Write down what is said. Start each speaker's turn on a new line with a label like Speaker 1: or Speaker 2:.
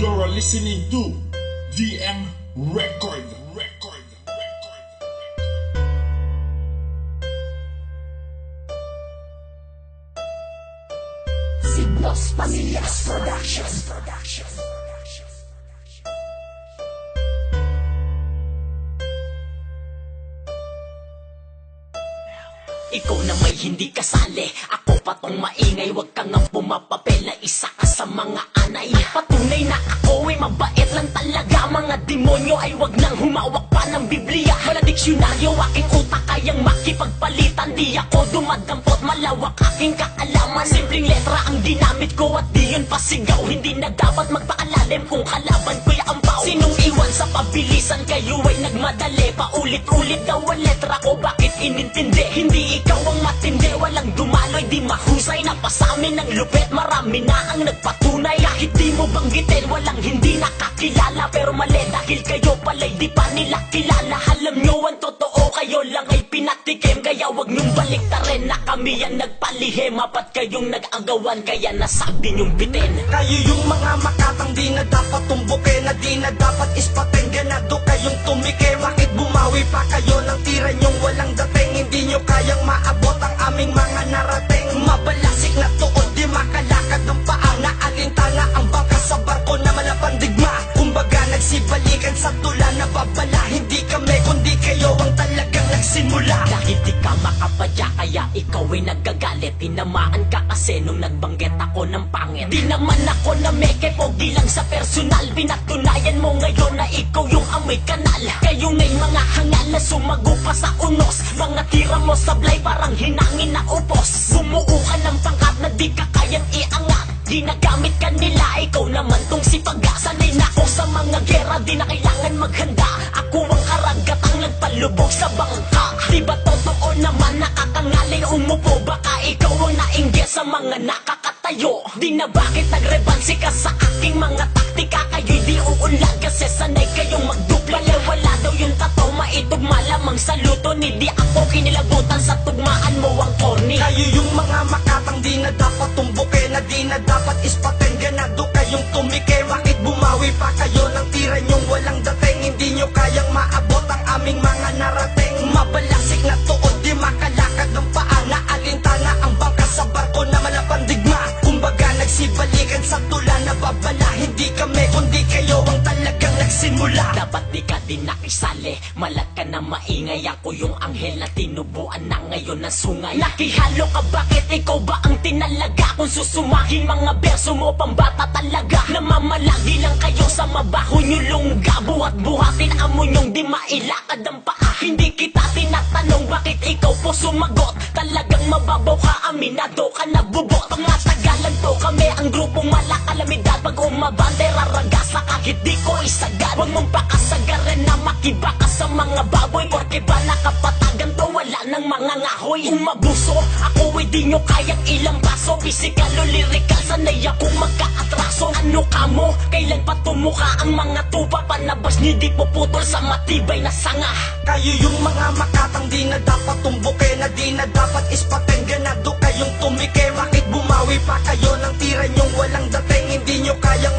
Speaker 1: You're listening to DM Record. Record.
Speaker 2: Signos Pamillas Productions. Productions.
Speaker 3: Ikaw na may hindi kasali Ako pa tong maingay Huwag kang ang pumapapel na isa diksyonaryo aking utak kayang makipagpalitan. Di ako dumadampot malawak aking kaalaman. Simpleng letra ang ginamit ko at di yun pasigaw. Hindi na dapat magpaalalim kung kalaban ko'y ampaw Sinong iwan sa pabilisan kayo ay nagmadali. Paulit-ulit daw ang letra ko bakit inintindi? Hindi ikaw ang matindi walang dumaloy. Di mahusay Napasamin ng lupet. Marami na ang nagpatunay. Kahit di mo banggitin walang hindi nakakilala. Pero mali dahil kayo pala'y di pa nila kilala. Alam nyo ang totoo Kaya wag nyong baliktarin na kami ang nagpalihim Apat kayong nag-agawan? Kaya nasabi nyong bitin.
Speaker 4: Kayo yung mga makatang di na dapat tumbukin Na di na dapat ispatin Ganado kayong tumike. Bakit bumawi pa kayo ng tira nyong walang dating? Hindi nyo kayang maabot
Speaker 3: ikaw ay nagagalit. Tinamaan ka kasi nung nagbanggit ako ng pangit. Di naman ako na meke pogi lang sa personal. Pinatunayan mo ngayon na ikaw yung amoy kanal. Kayo nga'y mga hangal na sumago pa sa unos. Mga tira mo sablay parang hinangin na upos. Bumuo ka ng pangkat na di ka kayang iangat. Ginagamit ka nila, ikaw naman tong si Sanay na ako sa mga gera, di na kailangan maghanda. Ako ang karagatang nagpalubog sa bangka Di ba totoo naman nakakangalay umupo Baka ikaw ang nainggit sa mga nakakatayo. Di na bakit nagrebansi ka sa aking mga taktika? Kayo'y di uunlad kasi sanay kayong magdupla Wala daw yung tato, maitugma lamang sa luto. Ni di ako kinilabutan sa tugmaan mo. Ang corny
Speaker 4: na
Speaker 3: maingay Ako yung anghel na tinubuan na ngayon ng sungay. Nakihalo ka bakit ikaw ba ang tinalaga? Kung susumahin mga berso mo pambata talaga. Namamalagi lang kayo sa mabaho nyo lungga. Buhat buhatin amo nyong di mailakad ang paa. Hindi kita tinatanong bakit ikaw po sumagot. Talagang mababaw ka aminado ka na bubot Pangmatagalan to kami ang grupong malakalamidad Pag umabante raragasa kahit di ko isagad. Huwag mong pakasagarin na makibaka sa mga baboy. Porque ba nakapatagan to? Wala nang mga ngahoy. Umabuso. Ako ay di nyo kayang ilang baso. Physical o lyrical sanay akong magkaatraso. Ano ka mo? Kailan pa tumuka ang mga tupa? Panabas niyo di puputol sa matibay na sanga.
Speaker 4: Kayo yung mga makatang di na dapat tumbukin Na di na dapat ispatin Ganado kayong tumike Bakit bumawi pa kayo ng tira nyong walang dating Hindi nyo maabot